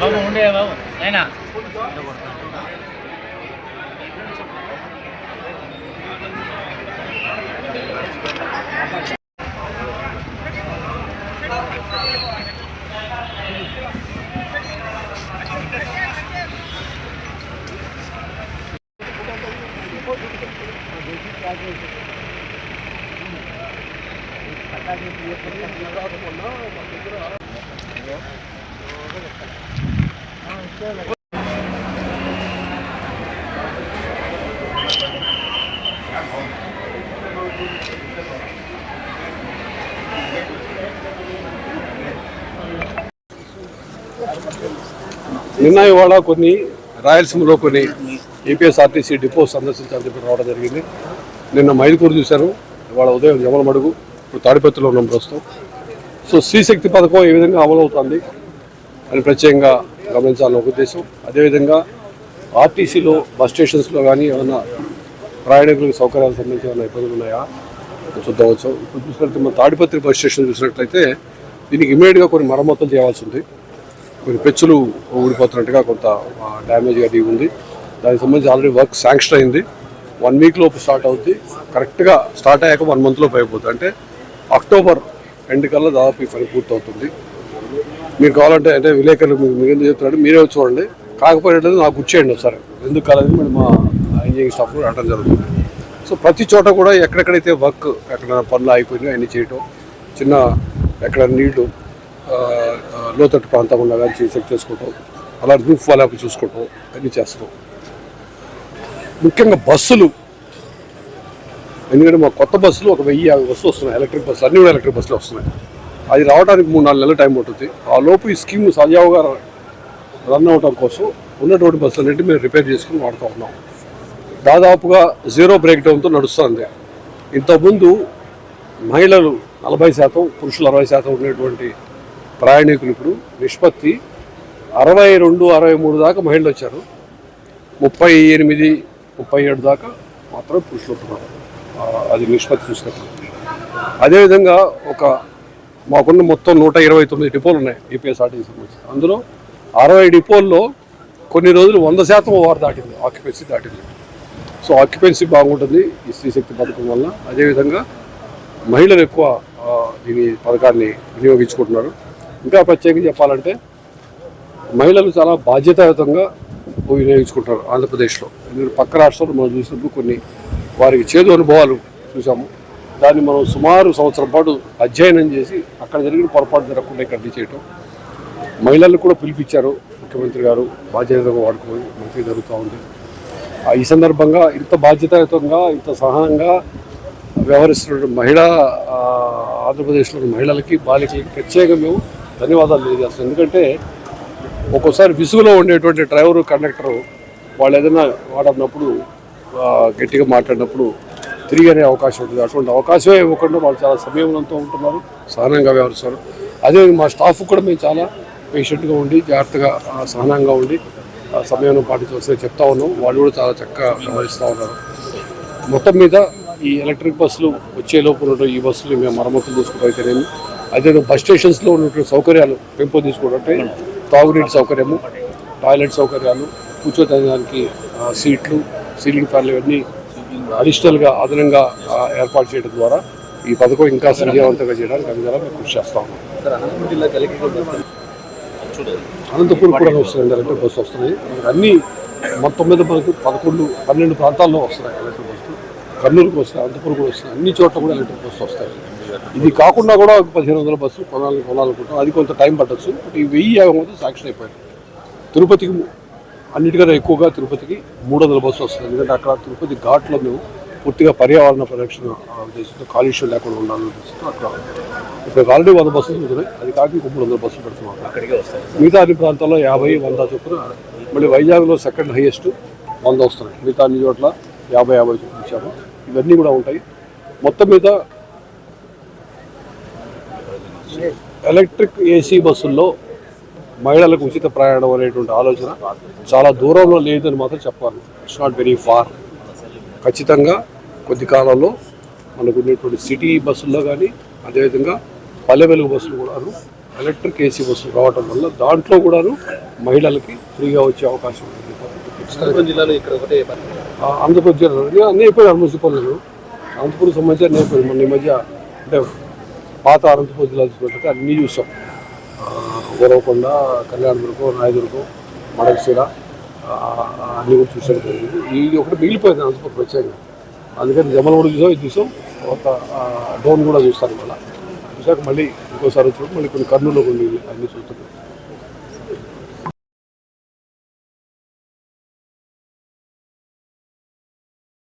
బాబు ఉండే బాబు అయినా నిన్న ఇవాళ కొన్ని రాయలసీమలో కొన్ని ఏపీఎస్ఆర్టీసీ డిపో సందర్శించాలని చెప్పి రావడం జరిగింది. నిన్న మైలుకూరు చూశాను ఇవాళ ఉదయం జమలమడుగు ఇప్పుడు తాడిపత్రిలో ఉన్నాం ప్రస్తుతం. సో శ్రీశక్తి పథకం ఏ విధంగా అమలు అవుతుంది అని ప్రత్యేకంగా గమనించాలని ఒక ఉద్దేశం. అదేవిధంగా ఆర్టీసీలో బస్ స్టేషన్స్లో కానీ ఏమైనా ప్రయాణికులకు సౌకర్యాలకు సంబంధించి ఏమైనా ఇబ్బందులు ఉన్నాయా? చూద్దావచ్చు ఇప్పుడు చూసినట్లయితే మన తాడిపత్రి బస్ స్టేషన్ చూసినట్లయితే దీనికి ఇమీడియట్గా కొన్ని మరమ్మతులు చేయాల్సి ఉంది. కొన్ని పెచ్చులు ఊడిపోతున్నట్టుగా కొంత డ్యామేజ్గా దిగి ఉంది. దానికి సంబంధించి ఆల్రెడీ వర్క్ శాంక్షన్ అయింది. వన్ వీక్ లోపు స్టార్ట్ అవుద్ది. కరెక్ట్గా స్టార్ట్ అయ్యాక వన్ మంత్ లోపు అయిపోతుంది అంటే అక్టోబర్ ఎండ్ కల్లా దాదాపు ఈ పని పూర్తవుతుంది. మీరు కావాలంటే అంటే విలేకరులు మీకు మీరు ఎందుకు చెప్తున్నాడు మీరే చూడండి. కాకపోతే నాకు గుర్చేయండి ఒకసారి. ఎందుకు కాలేదు మేము మా ఇంజనీరింగ్ స్టాఫ్ కూడా రావడం జరుగుతుంది. సో ప్రతి చోట కూడా ఎక్కడెక్కడైతే వర్క్ ఎక్కడ పనులు అయిపోయినాయో అన్నీ చేయటం చిన్న ఎక్కడ నీళ్ళు లోతట్టు ప్రాంతం ఉన్నా కానీ చెక్ చేసుకోవటం అలా రూఫ్ వాళ్ళకి చూసుకోవటం అన్నీ చేస్తున్నాం ముఖ్యంగా బస్సులు. ఎందుకంటే మా కొత్త బస్సులు ఒక వెయ్యి యాభై బస్సులు వస్తున్నాయి. ఎలక్ట్రిక్ బస్సులు అన్నీ కూడా ఎలక్ట్రిక్ బస్సులు వస్తున్నాయి. అది రావడానికి మూడు నాలుగు నెలల టైం పడుతుంది. ఆ లోపు ఈ స్కీమ్ సజావుగా రన్ అవడం కోసం ఉన్నటువంటి బస్సులు అన్నింటి మేము రిపేర్ చేసుకుని వాడుతూ ఉన్నాం. దాదాపుగా జీరో బ్రేక్ డౌన్తో నడుస్తుంది. ఇంతకుముందు మహిళలు నలభై శాతం పురుషులు అరవై శాతం ఉండేటువంటి ప్రయాణికులు ఇప్పుడు నిష్పత్తి. అరవై రెండు అరవై మూడు దాకా మహిళలు వచ్చారు. ముప్పై ఎనిమిది ముప్పై ఏడు దాకా మాత్రం పురుషులు ఉంటున్నారు అది నిష్పత్తి చూసినప్పుడు అదేవిధంగా ఒక మాకున్న మొత్తం నూట ఇరవై తొమ్మిది డిపోలు ఉన్నాయి ఏపీఎస్ఆర్టీసీ సంబంధించి. అందులో అరవై డిపోల్లో కొన్ని రోజులు వంద శాతం ఓవర్ దాటింది ఆక్యుపెన్సీ దాటింది. సో ఆక్యుపెన్సీ బాగుంటుంది ఈ స్త్రీశక్తి పథకం వల్ల. అదేవిధంగా మహిళలు ఎక్కువ దీని పథకాన్ని వినియోగించుకుంటున్నారు. ఇంకా ప్రత్యేకంగా చెప్పాలంటే మహిళలు చాలా బాధ్యతాయుతంగా వినియోగించుకుంటారు ఆంధ్రప్రదేశ్లో. ఎందుకంటే పక్క రాష్ట్రాలు మనం చూసినప్పుడు కొన్ని వారికి చేదు అనుభవాలు చూసాము. దాన్ని మనం సుమారు సంవత్సరం పాటు అధ్యయనం చేసి అక్కడ జరిగిన పొరపాటు జరగకుండా ఇక్కడ చేయటం. మహిళలను కూడా పిలిపించారు ముఖ్యమంత్రి గారు. బాధ్యతగా వాడుకోవాలి మంచి జరుగుతూ ఉంది. ఈ సందర్భంగా ఇంత బాధ్యతాయుతంగా ఇంత సహనంగా వ్యవహరిస్తున్న మహిళా ఆంధ్రప్రదేశ్లోని మహిళలకి బాలికలకి ప్రత్యేకంగా ధన్యవాదాలు తెలియజేస్తాం ఎందుకంటే ఒక్కోసారి విసుగులో ఉండేటువంటి డ్రైవరు కండక్టరు వాళ్ళు ఏదైనా వాడన్నప్పుడు గట్టిగా మాట్లాడినప్పుడు తిరిగి అనే అవకాశం ఉంటుంది. అటువంటి అవకాశమే ఇవ్వకుండా వాళ్ళు చాలా సమయంతో ఉంటున్నారు సహనంగా వ్యవహరిస్తారు అదే మా స్టాఫ్ కూడా మేము చాలా పేషెంట్గా ఉండి జాగ్రత్తగా సహనంగా ఉండి ఆ, సమయం పాటించవలసి చెప్తా ఉన్నాం. వాళ్ళు కూడా చాలా చక్కగా వ్యవహరిస్తూ ఉన్నారు. మొత్తం మీద ఈ ఎలక్ట్రిక్ బస్సులు వచ్చే లోపల ఉన్నటువంటి ఈ బస్సులు మేము మరమ్మతులు చేసుకోవడం అయితేనేమి అదే బస్ స్టేషన్స్లో ఉన్నటువంటి సౌకర్యాలు పెంపొందించుకోవడంటే తాగునీటి సౌకర్యము టాయిలెట్ సౌకర్యాలు కూర్చోదానికి సీట్లు సీలింగ్ ఫ్యాన్లు ఇవన్నీ అడిషనల్గా అదనంగా ఏర్పాటు చేయడం ద్వారా ఈ పథకం ఇంకా సజీవంతంగా చేయడానికి అన్ని మేము కృషి చేస్తా అనంతపురం జిల్లా కలిగి అనంతపురం కూడా వస్తున్నాయి ఎలక్ట్రిక్ బస్సు వస్తున్నాయి. అన్ని మొత్తం మీద మనకు పదకొండు పన్నెండు ప్రాంతాల్లో వస్తున్నాయి ఎలక్ట్రిక్ బస్సులు. కర్నూలుకు వస్తాయి అనంతపురం కూడా వస్తున్నాయి అన్ని చోట్ల కూడా ఎలక్ట్రిక్ బస్సు వస్తాయి. ఇది కాకుండా కూడా ఒక పదిహేను వందల బస్సు కొనాలి కొనాలనుకుంటాం. అది కొంత టైం పట్టచ్చు బట్ ఈ వెయ్యి యాభై మంది సాక్షన్ అయిపోయింది తిరుపతికి అన్నిటికన్నా ఎక్కువగా తిరుపతికి మూడు వందల బస్సులు వస్తుంది ఎందుకంటే అక్కడ తిరుపతి ఘాట్లో మేము పూర్తిగా పర్యావరణ పరిరక్షణ ఉద్దేశంతో కాలుష్యం లేకుండా ఉండాలనే ఉద్దేశంతో అక్కడ ఇప్పుడు ఆల్రెడీ వంద బస్సులు తిరుగుతున్నాయి అది కాక ఇంకో మూడు వందల బస్సులు పెడుతున్నాం అక్కడికే వస్తాయి. మిగతా అన్ని ప్రాంతాల్లో యాభై వంద చొప్పున మళ్ళీ వైజాగ్లో సెకండ్ హైయెస్ట్ వంద వస్తున్నాయి. మిగతా అన్ని చోట్ల యాభై యాభై చొప్పున ఇచ్చాము. ఇవన్నీ కూడా ఉంటాయి. మొత్తం మీద ఎలక్ట్రిక్ ఏసీ బస్సుల్లో మహిళలకు ఉచిత ప్రయాణం అనేటువంటి ఆలోచన చాలా దూరంలో లేదని మాత్రం చెప్పాలి. ఇట్స్ నాట్ వెరీ ఫార్ ఖచ్చితంగా కొద్ది కాలంలో మనకు ఉండేటువంటి సిటీ బస్సుల్లో కానీ అదేవిధంగా పల్లె వెలుగు బస్సులు కూడాను ఎలక్ట్రిక్ ఏసీ బస్సులు రావటం వల్ల దాంట్లో కూడాను మహిళలకి ఫ్రీగా వచ్చే అవకాశం ఉంది. జిల్లాలో ఆంధ్రప్రదేశ్ జిల్లాలో నేను అన్నీ అయిపోయాయి ఆల్మోస్ట్ పనులు. అనంతపురం సంబంధించి అన్నీ అయిపోయాయి మొన్న ఈ మధ్య అంటే పాత అనంతపురం జిల్లా చూసుకుంటే అన్నీ చూసాం. గొరవకొండ కళ్యాణదుర్గం రాయదుర్గం మడకశిర అన్నీ కూడా చూసాం. జరిగింది ఇది ఒకటి మిగిలిపోయింది అనంతపురం ప్రత్యేకంగా. అందుకని జమలు కూడా చూసాం ఇది చూసాం. తర్వాత డోన్ కూడా చూస్తాను మళ్ళీ. చూసాక మళ్ళీ ఇంకోసారి వచ్చినప్పుడు మళ్ళీ కొన్ని కర్నూలు కొన్ని అన్నీ చూస్తున్నాం